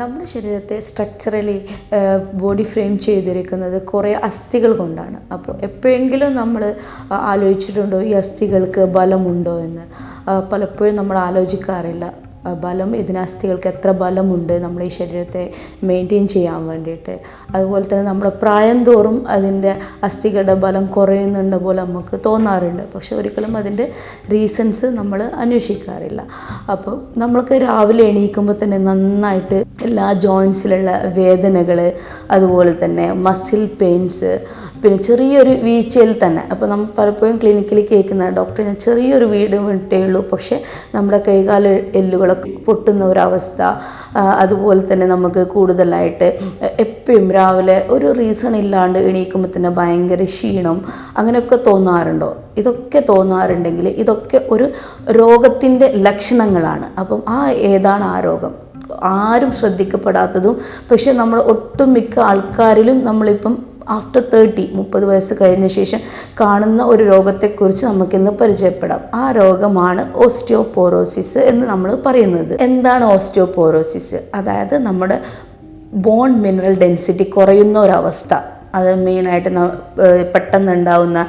നമ്മുടെ ശരീരത്തെ structurally body frame ചെയ്തിരിക്കുന്നത് കുറേ അസ്ഥികൾ കൊണ്ടാണ്. അപ്പോൾ എപ്പോഴെങ്കിലും നമ്മൾ ആലോചിച്ചിട്ടുണ്ടോ ഈ അസ്ഥികൾക്ക് ബലമുണ്ടോ എന്ന്? പലപ്പോഴും നമ്മൾ ആലോചിക്കാറില്ല. ബലം ഇതിന് അസ്ഥികൾക്ക് എത്ര ബലമുണ്ട് നമ്മുടെ ഈ ശരീരത്തെ മെയിന്റെയിൻ ചെയ്യാൻ വേണ്ടിയിട്ട്. അതുപോലെ തന്നെ നമ്മുടെ പ്രായം തോറും അതിന്റെ അസ്ഥികളുടെ ബലം കുറയുന്നുണ്ട് പോലെ നമുക്ക് തോന്നാറുണ്ട്. പക്ഷെ ഒരിക്കലും അതിന്റെ റീസൺസ് നമ്മൾ അന്വേഷിക്കാറില്ല. അപ്പോൾ നമ്മൾക്ക് രാവിലെ എണീക്കുമ്പോൾ തന്നെ നന്നായിട്ട് എല്ലാ ജോയിൻസിലുള്ള വേദനകൾ അതുപോലെ തന്നെ മസിൽ പെയിൻസ് പിന്നെ ചെറിയൊരു വീഴ്ചയിൽ തന്നെ. അപ്പോൾ നമ്മൾ പലപ്പോഴും ക്ലിനിക്കിൽ കേൾക്കുന്ന ഡോക്ടർ ഞാൻ ചെറിയൊരു വീട് വിട്ടേ ഉള്ളൂ. പക്ഷേ നമ്മുടെ കൈകാല എല്ലുകളൊക്കെ പൊട്ടുന്ന ഒരവസ്ഥ അതുപോലെ തന്നെ നമുക്ക് കൂടുതലായിട്ട് എപ്പോഴും രാവിലെ ഒരു റീസൺ ഇല്ലാണ്ട് എണീക്കുമ്പോൾ തന്നെ ഭയങ്കര ക്ഷീണം. അങ്ങനെയൊക്കെ തോന്നാറുണ്ടോ? ഇതൊക്കെ തോന്നാറുണ്ടെങ്കിൽ ഇതൊക്കെ ഒരു രോഗത്തിന്റെ ലക്ഷണങ്ങളാണ്. അപ്പം ആ ഏതാണ് ആ രോഗം? ആരും ശ്രദ്ധിക്കപ്പെടാത്തതും പക്ഷെ നമ്മൾ ഒട്ടുമിക്ക ആൾക്കാരിലും നമ്മളിപ്പം ആഫ്റ്റർ തേർട്ടി മുപ്പത് വയസ്സ് കഴിഞ്ഞ ശേഷം കാണുന്ന ഒരു രോഗത്തെക്കുറിച്ച് നമുക്കിന്ന് പരിചയപ്പെടാം. ആ രോഗമാണ് ഓസ്റ്റിയോപോറോസിസ് എന്ന് നമ്മൾ പറയുന്നത്. എന്താണ് ഓസ്റ്റിയോപോറോസിസ് അതായത് നമ്മുടെ ബോൺ മിനറൽ ഡെൻസിറ്റി കുറയുന്ന ഒരവസ്ഥ. അത് മെയിനായിട്ട് പെട്ടെന്ന് ഉണ്ടാവുന്ന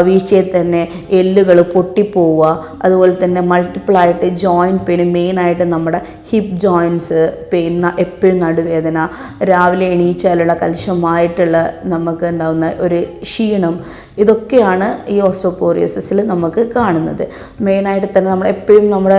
വീഴ്ചയിൽ തന്നെ എല്ലുകൾ പൊട്ടിപ്പോവുക അതുപോലെ തന്നെ മൾട്ടിപ്പിളായിട്ട് ജോയിന്റ് പെയിൻ മെയിനായിട്ട് നമ്മുടെ ഹിപ്പ് ജോയിന്റ്സ് പെയിൻ എപ്പോഴും നടുവേദന രാവിലെ എണീച്ചാലുള്ള കലുഷമായിട്ടുള്ള നമുക്ക് ഉണ്ടാവുന്ന ഒരു ക്ഷീണം ഇതൊക്കെയാണ് ഈ ഓസ്റ്റോപോറിയോസിൽ നമുക്ക് കാണുന്നത്. മെയിനായിട്ട് തന്നെ നമ്മൾ എപ്പോഴും നമ്മുടെ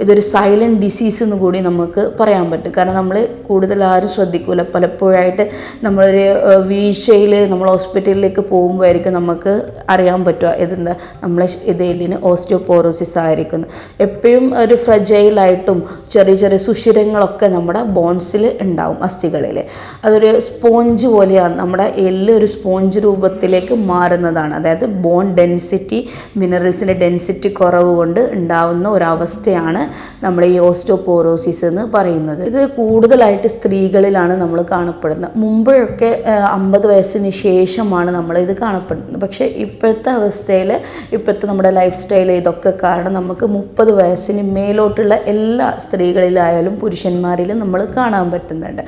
ഇതൊരു സൈലന്റ് ഡിസീസ് എന്ന് കൂടി നമുക്ക് പറയാൻ പറ്റും. കാരണം നമ്മൾ കൂടുതൽ ആരും ശ്രദ്ധിക്കൂല. പലപ്പോഴായിട്ട് നമ്മളൊരു വീഴ്ചയിൽ നമ്മൾ ഹോസ്പിറ്റലിലേക്ക് പോകുമ്പോഴായിരിക്കും നമുക്ക് അറിയാൻ പറ്റുക ഇതെന്താ. നമ്മളെ ഇതേലിന് ഓസ്റ്റിയോപോറോസിസ് ആയിരിക്കുന്നു. എപ്പോഴും ഒരു ഫ്രജൈലായിട്ടും ചെറിയ ചെറിയ സുഷിരങ്ങളൊക്കെ നമ്മുടെ ബോൺസിൽ ഉണ്ടാവും അസ്ഥികളിൽ അതൊരു സ്പോഞ്ച് പോലെയാണ്. നമ്മുടെ എല്ല് ഒരു സ്പോഞ്ച് രൂപത്തിലേക്ക് മാറുന്നതാണ് അതായത് ബോൺ ഡെൻസിറ്റി മിനറൽസിന്റെ ഡെൻസിറ്റി കുറവ് കൊണ്ട് ഉണ്ടാവുന്ന ഒരവസ്ഥയാണ് നമ്മൾ ഈ ഓസ്റ്റോപോറോസിസ് എന്ന് പറയുന്നത്. ഇത് കൂടുതലായിട്ട് സ്ത്രീകളിലാണ് നമ്മൾ കാണപ്പെടുന്നത്. മുമ്പൊക്കെ അമ്പത് വയസ്സിന് ശേഷമാണ് നമ്മൾ ഇത് കാണപ്പെടുന്നത്. പക്ഷേ ഇപ്പോഴത്തെ അവസ്ഥയിൽ ഇപ്പോഴത്തെ നമ്മുടെ ലൈഫ് സ്റ്റൈൽ ഇതൊക്കെ കാരണം നമുക്ക് മുപ്പത് വയസ്സിന് മേലോട്ടുള്ള എല്ലാ സ്ത്രീകളിലായാലും പുരുഷന്മാരിലും നമ്മൾ കാണാൻ പറ്റുന്നുണ്ട്.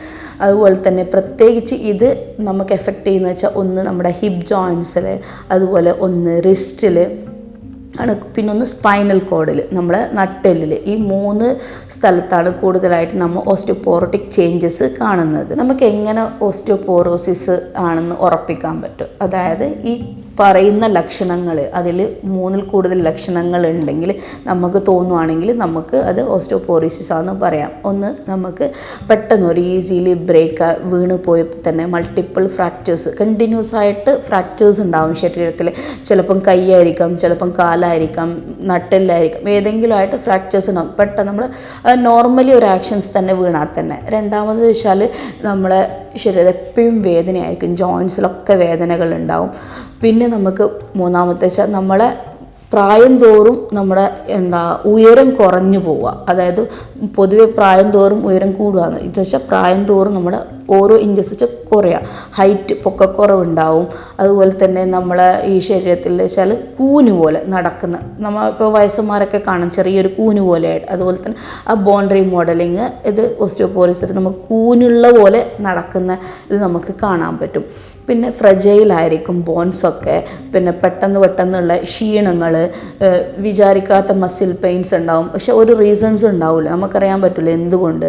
അതുപോലെ തന്നെ പ്രത്യേകിച്ച് ഇത് നമുക്ക് എഫക്റ്റ് ചെയ്യുന്ന വെച്ചാൽ ഒന്ന് നമ്മുടെ ഹിപ്പ് ജോയിൻസിൽ അതുപോലെ ഒന്ന് റിസ്റ്റിൽ ആണ് പിന്നെ ഒന്ന് സ്പൈനൽ കോഡിൽ നമ്മൾ നട്ടെല്ലിൽ ഈ മൂന്ന് സ്ഥലത്താണ് കൂടുതലായിട്ട് നമ്മൾ ഓസ്റ്റിയോപോറോട്ടിക് ചേഞ്ചസ് കാണുന്നത്. നമുക്ക് എങ്ങനെ ഓസ്റ്റിയോപോറോസിസ് ആണെന്ന് ഉറപ്പിക്കാൻ പറ്റും? അതായത് ഈ പറയുന്ന ലക്ഷണങ്ങൾ അതിൽ മൂന്നിൽ കൂടുതൽ ലക്ഷണങ്ങൾ ഉണ്ടെങ്കിൽ നമുക്ക് തോന്നുവാണെങ്കിൽ നമുക്ക് അത് ഓസ്റ്റോപോറിസിസ് ആണെന്ന് പറയാം. ഒന്ന് നമുക്ക് പെട്ടെന്ന് ഒരു ഈസിലി ബ്രേക്ക് വീണ് പോയി തന്നെ മൾട്ടിപ്പിൾ ഫ്രാക്ചേഴ്സ് കണ്ടിന്യൂസ് ആയിട്ട് ഫ്രാക്ചേഴ്സ് ഉണ്ടാവും ശരീരത്തിൽ ചിലപ്പം കൈയായിരിക്കാം ചിലപ്പം കാലായിരിക്കാം നട്ടെല്ലായിരിക്കാം ഏതെങ്കിലും ആയിട്ട് ഫ്രാക്ചേഴ്സ് ഉണ്ടാവും. പെട്ടെന്ന് നമ്മൾ നോർമലി ഒരു ആക്ഷൻസ് തന്നെ വീണാൽ തന്നെ. രണ്ടാമത് വെച്ചാൽ നമ്മളെ ശരീരം എപ്പോഴും വേദനയായിരിക്കും ജോയിൻസിലൊക്കെ വേദനകൾ ഉണ്ടാവും. പിന്നെ നമുക്ക് മൂന്നാമത്തെ വെച്ചാൽ നമ്മളെ പ്രായം തോറും നമ്മുടെ എന്താ ഉയരം കുറഞ്ഞു പോവുക. അതായത് പൊതുവെ പ്രായം തോറും ഉയരം കൂടുകയാണ്. ഇത് വെച്ചാൽ പ്രായം തോറും നമ്മുടെ ഓരോ ഇഞ്ചസ് വെച്ച് കുറയുക ഹൈറ്റ് പൊക്കക്കുറവുണ്ടാവും. അതുപോലെ തന്നെ നമ്മളെ ഈ ശരീരത്തിൽ വെച്ചാൽ കൂന് പോലെ നടക്കുന്ന നമ്മൾ ഇപ്പോൾ വയസ്സന്മാരൊക്കെ കാണും. ചെറിയൊരു കൂന് പോലെയായിട്ട് അതുപോലെ തന്നെ ആ ബോണ്ടറി മോഡലിങ് ഇത് ഓസ്റ്റിയോപോറിസിൽ നമുക്ക് കൂനുള്ള പോലെ നടക്കുന്ന ഇത് നമുക്ക് കാണാൻ പറ്റും. പിന്നെ ഫ്രജൈലായിരിക്കും ബോൺസൊക്കെ. പിന്നെ പെട്ടെന്ന് പെട്ടെന്നുള്ള ക്ഷീണങ്ങൾ വിചാരിക്കാത്ത മസിൽ പെയിൻസ് ഉണ്ടാവും. പക്ഷെ ഒരു റീസൺസ് ഉണ്ടാവില്ല നമുക്കറിയാൻ പറ്റില്ല എന്തുകൊണ്ട്.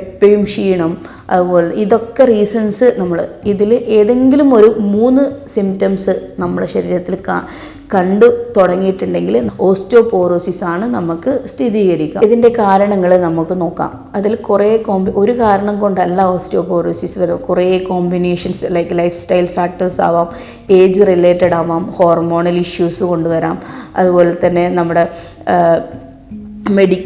എപ്പോഴും ക്ഷീണം. അതുപോലെ ഇതൊക്കെ റീസൺസ് നമ്മൾ ഇതിൽ ഏതെങ്കിലും ഒരു മൂന്ന് സിംറ്റംസ് നമ്മുടെ ശരീരത്തിൽ കാ കണ്ടു തുടങ്ങിയിട്ടുണ്ടെങ്കിൽ ഓസ്റ്റിയോപോറോസിസ് ആണ് നമുക്ക് സ്ഥിരീകരിക്കുക. ഇതിന്റെ കാരണങ്ങൾ നമുക്ക് നോക്കാം. അതിൽ കുറേ കോമ്പി ഒരു കാരണം കൊണ്ടല്ല ഓസ്റ്റിയോപോറോസിസ് വരും കുറേ combinations like lifestyle factors ആവാം ഏജ് റിലേറ്റഡ് ആവാം ഹോർമോണൽ ഇഷ്യൂസ് കൊണ്ടുവരാം. അതുപോലെ തന്നെ നമ്മുടെ മെഡി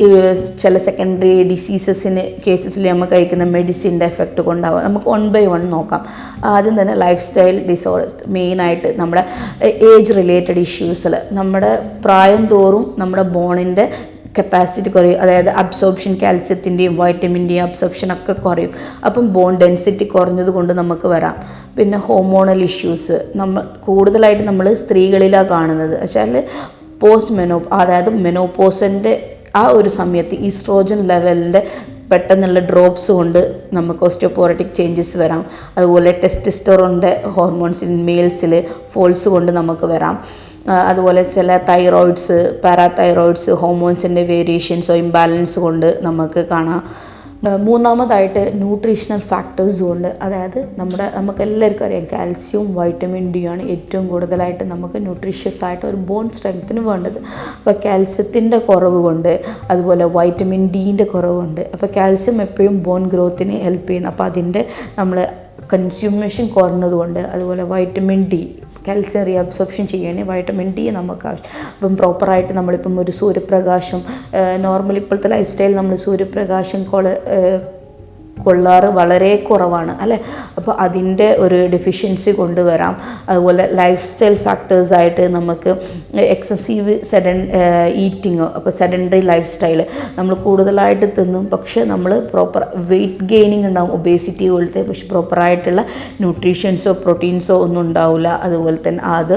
ചില സെക്കൻഡറി ഡിസീസസിന് കേസസിൽ നമ്മൾ കഴിക്കുന്ന മെഡിസിന്റെ എഫക്റ്റ് കൊണ്ടാവാം. നമുക്ക് വൺ ബൈ വൺ നോക്കാം. ആദ്യം തന്നെ ലൈഫ് സ്റ്റൈൽ ഡിസോർഡർ മെയിനായിട്ട് നമ്മുടെ ഏജ് റിലേറ്റഡ് ഇഷ്യൂസിൽ നമ്മുടെ പ്രായം തോറും നമ്മുടെ ബോണിന്റെ കപ്പാസിറ്റി കുറയും. അതായത് അബ്സോർപ്ഷൻ കാൽസ്യത്തിന്റെയും വൈറ്റമിന്റെയും അബ്സോർപ്ഷൻ ഒക്കെ കുറയും. അപ്പം ബോൺ ഡെൻസിറ്റി കുറഞ്ഞത് കൊണ്ട് നമുക്ക് വരാം. പിന്നെ ഹോമോണൽ ഇഷ്യൂസ് നമ്മൾ കൂടുതലായിട്ട് നമ്മൾ സ്ത്രീകളിലാണ് കാണുന്നത്. വെച്ചാൽ പോസ്റ്റ് മെനോ അതായത് മെനോപോസിന്റെ ആ ഒരു സമയത്ത് ഈസ്ട്രോജൻ ലെവലിന്റെ പെട്ടെന്നുള്ള ഡ്രോപ്സ് കൊണ്ട് നമുക്ക് ഓസ്റ്റിയോപോററ്റിക് ചേഞ്ചസ് വരാം. അതുപോലെ ടെസ്റ്റിസ്റ്ററോണിന്റെ ഹോർമോൺസ് ഇൻ മെയിൽസിൽ ഫോൾസ് കൊണ്ട് നമുക്ക് വരാം. അതുപോലെ ചില തൈറോയിഡ്സ് പാരാതൈറോയിഡ്സ് ഹോർമോൺസിന്റെ വേരിയേഷൻസോ ഇംബാലൻസ് കൊണ്ട് നമുക്ക് കാണാം. മൂന്നാമതായിട്ട് ന്യൂട്രീഷണൽ ഫാക്ടേഴ്സും ഉണ്ട്. അതായത് നമ്മുടെ നമുക്ക് എല്ലാവർക്കും അറിയാം കാൽസ്യവും വൈറ്റമിൻ ഡി ആണ് ഏറ്റവും കൂടുതലായിട്ട് നമുക്ക് ന്യൂട്രീഷ്യസ് ആയിട്ട് ഒരു ബോൺ സ്ട്രെങ്ത്തിന് വേണ്ടത്. അപ്പോൾ കാൽസ്യത്തിന്റെ കുറവ് കൊണ്ട് അതുപോലെ വൈറ്റമിൻ ഡീന്റെ കുറവുണ്ട് അപ്പോൾ കാൽസ്യം എപ്പോഴും ബോൺ ഗ്രോത്തിന് ഹെൽപ്പ് ചെയ്യുന്നു. അപ്പോൾ അതിന്റെ നമ്മൾ കൺസ്യൂമേഷൻ കുറഞ്ഞതുകൊണ്ട് അതുപോലെ വൈറ്റമിൻ ഡി കാൽസ്യം റീഅബ്സോർപ്ഷൻ ചെയ്യാൻ വൈറ്റമിൻ ഡി നമുക്ക് ആവശ്യം. അപ്പം പ്രോപ്പറായിട്ട് നമ്മളിപ്പം ഒരു സൂര്യപ്രകാശം നോർമൽ ഇപ്പോഴത്തെ ലൈഫ് സ്റ്റൈൽ നമ്മൾ സൂര്യപ്രകാശം കൊള കൊള്ളാറ് വളരെ കുറവാണ് അല്ലേ? അപ്പോൾ അതിന്റെ ഒരു ഡെഫിഷ്യൻസി കൊണ്ടുവരാം. അതുപോലെ ലൈഫ് സ്റ്റൈൽ ഫാക്ടേഴ്സായിട്ട് നമുക്ക് എക്സസീവ് സെഡൻ ഈറ്റിങ് അപ്പോൾ സെഡൻഡറി ലൈഫ് സ്റ്റൈൽ നമ്മൾ കൂടുതലായിട്ട് തിന്നും. പക്ഷേ നമ്മൾ പ്രോപ്പർ വെയിറ്റ് ഗെയിനിങ് ഉണ്ടാവും ഒബേസിറ്റി പോലത്തെ പക്ഷെ പ്രോപ്പറായിട്ടുള്ള ന്യൂട്രീഷൻസോ പ്രോട്ടീൻസോ ഒന്നും ഉണ്ടാവില്ല. അതുപോലെ തന്നെ അത്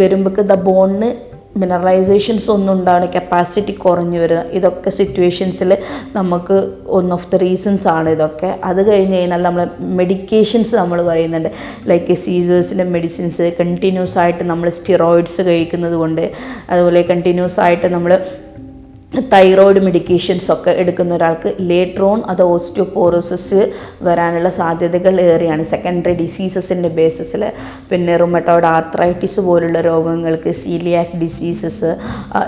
വരുമ്പോഴേക്ക് ദ ബോണിന് മിനറലൈസേഷൻസ് ഒന്നും ഉണ്ടാവുന്ന കപ്പാസിറ്റി കുറഞ്ഞു വരുന്നത് ഇതൊക്കെ സിറ്റുവേഷൻസിൽ നമുക്ക് വൺ ഓഫ് ദ റീസൺസ് ആണ് ഇതൊക്കെ. അത് കഴിഞ്ഞ് കഴിഞ്ഞാൽ നമ്മൾ മെഡിക്കേഷൻസ് നമ്മൾ പറയുന്നുണ്ട്. ലൈക്ക് സീസേഴ്സിന്റെ മെഡിസിൻസ് കണ്ടിന്യൂസ് ആയിട്ട് നമ്മൾ സ്റ്റിറോയിഡ്സ് കഴിക്കുന്നത് കൊണ്ട് അതുപോലെ കണ്ടിന്യൂസ് ആയിട്ട് നമ്മൾ തൈറോയിഡ് മെഡിക്കേഷൻസ് ഒക്കെ എടുക്കുന്ന ഒരാൾക്ക് ലേട്രോൺ അത് ഓസ്റ്റിയോപോറോസിസ് വരാനുള്ള സാധ്യതകൾ ഏറെയാണ്. സെക്കൻഡറി ഡിസീസസിന്റെ ബേസിസിൽ പിന്നെ റുമറ്റോയിഡ് ആർത്രൈറ്റിസ് പോലുള്ള രോഗങ്ങൾക്ക് സീലിയാക് ഡിസീസസ്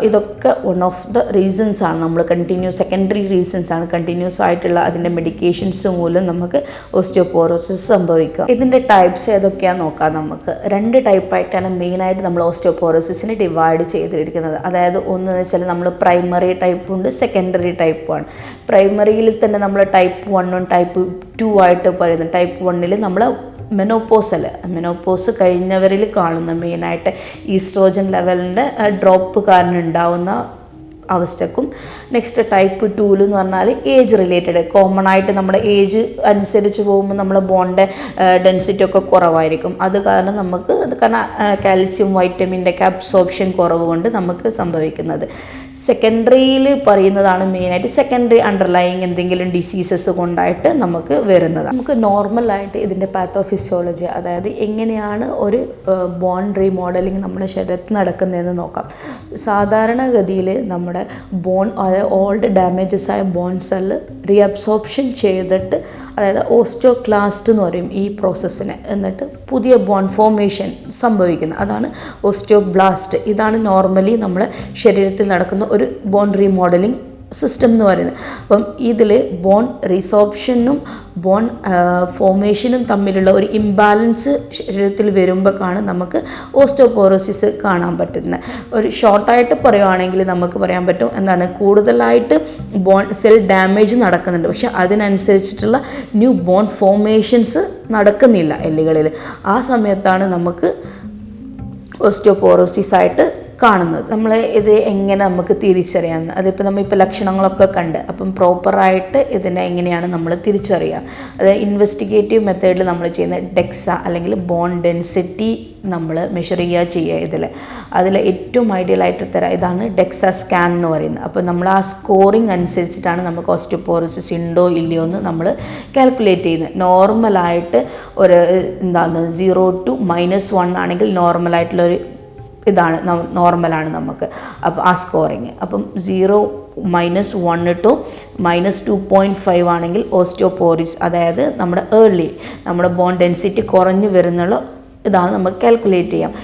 ഇതൊക്കെ വൺ ഓഫ് ദ റീസൺസ് ആണ്. നമ്മൾ കണ്ടിന്യൂ സെക്കൻഡറി റീസൺസ് ആണ് കണ്ടിന്യൂസ് ആയിട്ടുള്ള അതിന്റെ മെഡിക്കേഷൻസ് മൂലം നമുക്ക് ഓസ്റ്റിയോപോറോസിസ് സംഭവിക്കുക. ഇതിന്റെ ടൈപ്സ് ഏതൊക്കെയാണെന്ന് നോക്കാം നമുക്ക്. രണ്ട് ടൈപ്പായിട്ടാണ് മെയിനായിട്ട് നമ്മൾ ഓസ്റ്റിയോപോറോസിസിനെ ഡിവൈഡ് ചെയ്തിരിക്കുന്നത്. അതായത് ഒന്ന് വെച്ചാൽ നമ്മൾ പ്രൈമറി ടൈപ്പും ഉണ്ട് സെക്കൻഡറി ടൈപ്പുമാണ് പ്രൈമറിയിൽ തന്നെ നമ്മൾ ടൈപ്പ് വണ്ണും ടൈപ്പ് ടു ആയിട്ട് പറയുന്നത്. ടൈപ്പ് വണ്ണിൽ നമ്മൾ മെനോപ്പോസൽ മെനോപ്പോസ് കഴിഞ്ഞവരിൽ കാണുന്ന മെയിനായിട്ട് ഈസ്ട്രോജൻ ലെവലിന്റെ ഡ്രോപ്പ് കാരണം ഉണ്ടാവുന്ന അവസ്ഥക്കും. നെക്സ്റ്റ് ടൈപ്പ് ടൂൽ എന്ന് പറഞ്ഞാൽ ഏജ് റിലേറ്റഡ് കോമൺ ആയിട്ട് നമ്മുടെ ഏജ് അനുസരിച്ച് പോകുമ്പോൾ നമ്മുടെ ബോണിന്റെ ഡെൻസിറ്റി ഒക്കെ കുറവായിരിക്കും. അത് കാരണം നമുക്ക് അത് കാരണം കാൽസ്യം വൈറ്റമിന്റെ ഒക്കെ അബ്സോർപ്ഷൻ കുറവ് കൊണ്ട് നമുക്ക് സംഭവിക്കുന്നത്. സെക്കൻഡറിയിൽ പറയുന്നതാണ് മെയിനായിട്ട് സെക്കൻഡറി അണ്ടർലൈങ് എന്തെങ്കിലും ഡിസീസസ് കൊണ്ടായിട്ട് നമുക്ക് വരുന്നത് നമുക്ക് നോർമലായിട്ട് ഇതിന്റെ പാത്തോഫിസിയോളജി അതായത് എങ്ങനെയാണ് ഒരു ബോൺ റീമോഡലിംഗ് നമ്മുടെ ശരീരത്തിൽ നടക്കുന്നതെന്ന് നോക്കാം. സാധാരണഗതിയിൽ നമ്മുടെ ബോൺ ഓൾഡ് ഡാമേജസ് ആയ ബോൺ സെല്ല് റീഅബ്സോർപ്ഷൻ ചെയ്തിട്ട് അതായത് ഓസ്റ്റിയോക്ലാസ്റ്റ് എന്ന് പറയും ഈ പ്രോസസ്സിന് എന്നിട്ട് പുതിയ ബോൺ ഫോർമേഷൻ സംഭവിക്കുന്നത്. അതാണ് ഓസ്റ്റിയോബ്ലാസ്റ്റ് ഇതാണ് നോർമലി നമ്മുടെ ശരീരത്തിൽ നടക്കുന്ന ഒരു ബോൺ റീമോഡലിംഗ് സിസ്റ്റം എന്ന് പറയുന്നത്. അപ്പം ഇതിൽ ബോൺ റീസോപ്ഷനും ബോൺ ഫോമേഷനും തമ്മിലുള്ള ഒരു ഇംബാലൻസ് ശരീരത്തിൽ വരുമ്പോഴാണ് നമുക്ക് ഓസ്റ്റോപോറോസിസ് കാണാൻ പറ്റുന്നത്. ഒരു ഷോർട്ടായിട്ട് പറയുവാണെങ്കിൽ നമുക്ക് പറയാൻ പറ്റും എന്താണ് കൂടുതലായിട്ട് ബോൺ സെൽ ഡാമേജ് നടക്കുന്നുണ്ട്. പക്ഷെ അതിനനുസരിച്ചിട്ടുള്ള ന്യൂ ബോൺ ഫോമേഷൻസ് നടക്കുന്നില്ല എല്ലുകളിൽ ആ സമയത്താണ് നമുക്ക് ഓസ്റ്റോപോറോസിസ് ആയിട്ട് കാണുന്നത്. നമ്മൾ ഇത് എങ്ങനെ നമുക്ക് തിരിച്ചറിയാമെന്ന് അതിപ്പോൾ നമ്മൾ ഇപ്പോൾ ലക്ഷണങ്ങളൊക്കെ കണ്ട് അപ്പം പ്രോപ്പറായിട്ട് ഇതിനെ എങ്ങനെയാണ് നമ്മൾ തിരിച്ചറിയുക? അതായത് ഇൻവെസ്റ്റിഗേറ്റീവ് മെത്തേഡിൽ നമ്മൾ ചെയ്യുന്ന ഡെക്സ അല്ലെങ്കിൽ ബോൺ ഡെൻസിറ്റി നമ്മൾ മെഷർ ചെയ്യുക ചെയ്യുക ഇതിൽ അതിൽ ഏറ്റവും ഐഡിയൽ ആയിട്ട് തരാം ഇതാണ് ഡെക്സ സ്കാൻ എന്ന് പറയുന്നത്. അപ്പോൾ നമ്മൾ ആ സ്കോറിങ് അനുസരിച്ചിട്ടാണ് നമുക്ക് ഓസ്റ്റിയോപോറോസിസ് ഉണ്ടോ ഇല്ലയോ എന്ന് നമ്മൾ കാൽക്കുലേറ്റ് ചെയ്യുന്നത്. നോർമലായിട്ട് ഒരു എന്താണ് സീറോ ടു മൈനസ് വൺ ആണെങ്കിൽ നോർമലായിട്ടുള്ള ഒരു ഇതാണ് നോർമലാണ് നമുക്ക്. അപ്പോൾ ആ സ്കോറിങ് അപ്പം zero minus one two minus two point five ആണെങ്കിൽ ഓസ്റ്റിയോപോറിസ് അതായത് നമ്മുടെ ഏർലി നമ്മുടെ ബോൺ ഡെൻസിറ്റി കുറഞ്ഞു വരുന്നുള്ള ഇതാണ് നമുക്ക് കാൽക്കുലേറ്റ് ചെയ്യാം.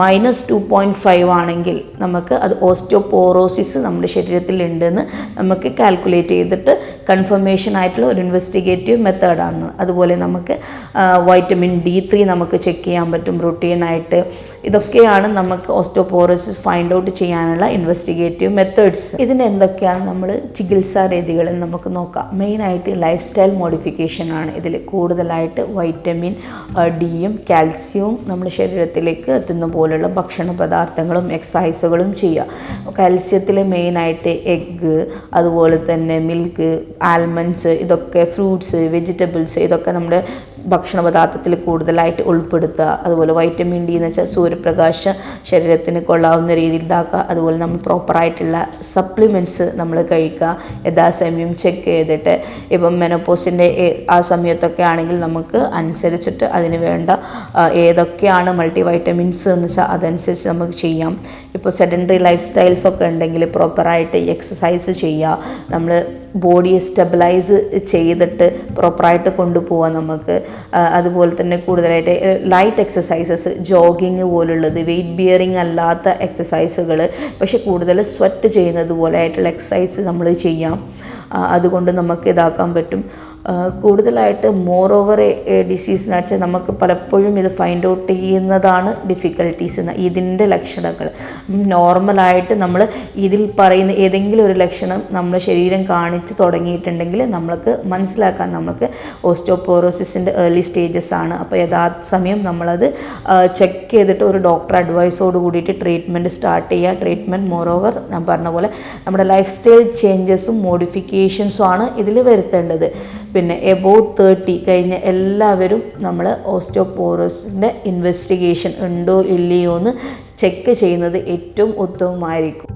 മൈനസ് ടു പോയിന്റ് ഫൈവ് ആണെങ്കിൽ നമുക്ക് അത് ഓസ്റ്റോപോറോസിസ് നമ്മുടെ ശരീരത്തിൽ ഉണ്ടെന്ന് നമുക്ക് കാൽക്കുലേറ്റ് ചെയ്തിട്ട് കൺഫർമേഷൻ ആയിട്ടുള്ള ഒരു ഇൻവെസ്റ്റിഗേറ്റീവ് മെത്തേഡാണ് അതുപോലെ നമുക്ക് വൈറ്റമിൻ ഡി ത്രീ നമുക്ക് ചെക്ക് ചെയ്യാൻ പറ്റും റുട്ടീനായിട്ട് ഇതൊക്കെയാണ് നമുക്ക് ഓസ്റ്റോപോറോസിസ് ഫൈൻഡ് ഔട്ട് ചെയ്യാനുള്ള ഇൻവെസ്റ്റിഗേറ്റീവ് മെത്തേഡ്സ് ഇതിന് എന്തൊക്കെയാണ് നമ്മൾ ചികിത്സാ രീതികളിൽ നമുക്ക് നോക്കാം. മെയിനായിട്ട് ലൈഫ് സ്റ്റൈൽ മോഡിഫിക്കേഷൻ ആണ്. ഇതിൽ കൂടുതലായിട്ട് വൈറ്റമിൻ ഡിയും കാൽസ്യവും നമ്മുടെ ശരീരത്തിലേക്ക് എത്തുന്ന പോലുള്ള ഭക്ഷണ പദാർത്ഥങ്ങളും എക്സസൈസുകളും ചെയ്യുക കാൽസ്യത്തിൽ മെയിനായിട്ട് എഗ്ഗ് അതുപോലെ തന്നെ മിൽക്ക് ആൽമണ്ട്സ് ഇതൊക്കെ ഫ്രൂട്ട്സ് വെജിറ്റബിൾസ് ഇതൊക്കെ നമ്മുടെ ഭക്ഷണ പദാർത്ഥത്തിൽ കൂടുതലായിട്ട് ഉൾപ്പെടുത്തുക. അതുപോലെ വൈറ്റമിൻ ഡി എന്ന് വെച്ചാൽ സൂര്യപ്രകാശം ശരീരത്തിന് കൊള്ളാവുന്ന രീതിയിൽ ഇതാക്കുക. അതുപോലെ നമ്മൾ പ്രോപ്പറായിട്ടുള്ള സപ്ലിമെന്റ്സ് നമ്മൾ കഴിക്കുക. യഥാസമയം ചെക്ക് ചെയ്തിട്ട് ഇപ്പം മെനോപ്പോസിന്റെ ആ സമയത്തൊക്കെ ആണെങ്കിൽ നമുക്ക് അനുസരിച്ചിട്ട് അതിന് വേണ്ട ഏതൊക്കെയാണ് മൾട്ടി വൈറ്റമിൻസ് എന്ന് വെച്ചാൽ അതനുസരിച്ച് നമുക്ക് ചെയ്യാം. ഇപ്പോൾ സെഡൻഡറി ലൈഫ് സ്റ്റൈൽസ് ഒക്കെ ഉണ്ടെങ്കിൽ പ്രോപ്പറായിട്ട് എക്സസൈസ് ചെയ്യുക. നമ്മൾ ബോഡിയെ സ്റ്റെബിലൈസ് ചെയ്തിട്ട് പ്രോപ്പറായിട്ട് കൊണ്ടുപോകാം നമുക്ക്. അതുപോലെ തന്നെ കൂടുതലായിട്ട് ലൈറ്റ് എക്സസൈസസ് ജോഗിങ് പോലുള്ളത് വെയിറ്റ് ബിയറിങ് അല്ലാത്ത എക്സസൈസുകൾ പക്ഷെ കൂടുതൽ സ്വെറ്റ് ചെയ്യുന്നത് പോലെ ആയിട്ടുള്ള എക്സസൈസ് നമ്മൾ ചെയ്യാം. അതുകൊണ്ട് നമുക്ക് ഇതാക്കാൻ പറ്റും. കൂടുതലായിട്ട് മോർ ഓവർ ഡിസീസ് എന്ന് വെച്ചാൽ നമുക്ക് പലപ്പോഴും ഇത് ഫൈൻഡ് ഔട്ട് ചെയ്യുന്നതാണ് ഡിഫിക്കൽട്ടീസ് എന്ന ഇതിന്റെ ലക്ഷണങ്ങൾ. നോർമലായിട്ട് നമ്മൾ ഇതിൽ പറയുന്ന ഏതെങ്കിലും ഒരു ലക്ഷണം നമ്മുടെ ശരീരം കാണിച്ച് തുടങ്ങിയിട്ടുണ്ടെങ്കിൽ നമ്മൾക്ക് മനസ്സിലാക്കാൻ നമുക്ക് ഓസ്റ്റോപോറോസിസിന്റെ ഏർലി സ്റ്റേജസ് ആണ്. അപ്പോൾ യഥാർത്ഥ സമയം നമ്മളത് ചെക്ക് ചെയ്തിട്ട് ഒരു ഡോക്ടർ അഡ്വൈസോട് കൂടിയിട്ട് ട്രീറ്റ്മെന്റ് സ്റ്റാർട്ട് ചെയ്യുക. ട്രീറ്റ്മെന്റ് മോർ ഓവർ ഞാൻ പറഞ്ഞ പോലെ നമ്മുടെ ലൈഫ് സ്റ്റൈൽ ചേഞ്ചസും മോഡിഫിക്കേഷൻസും ആണ് ഇതിൽ വരുത്തേണ്ടത്. പിന്നെ എബോവ് തേർട്ടി കഴിഞ്ഞ എല്ലാവരും നമ്മൾ ഓസ്റ്റോപോറോസിന്റെ ഇൻവെസ്റ്റിഗേഷൻ ഉണ്ടോ ഇല്ലയോ എന്ന് ചെക്ക് ചെയ്യുന്നത് ഏറ്റവും ഉത്തമമായിരിക്കും.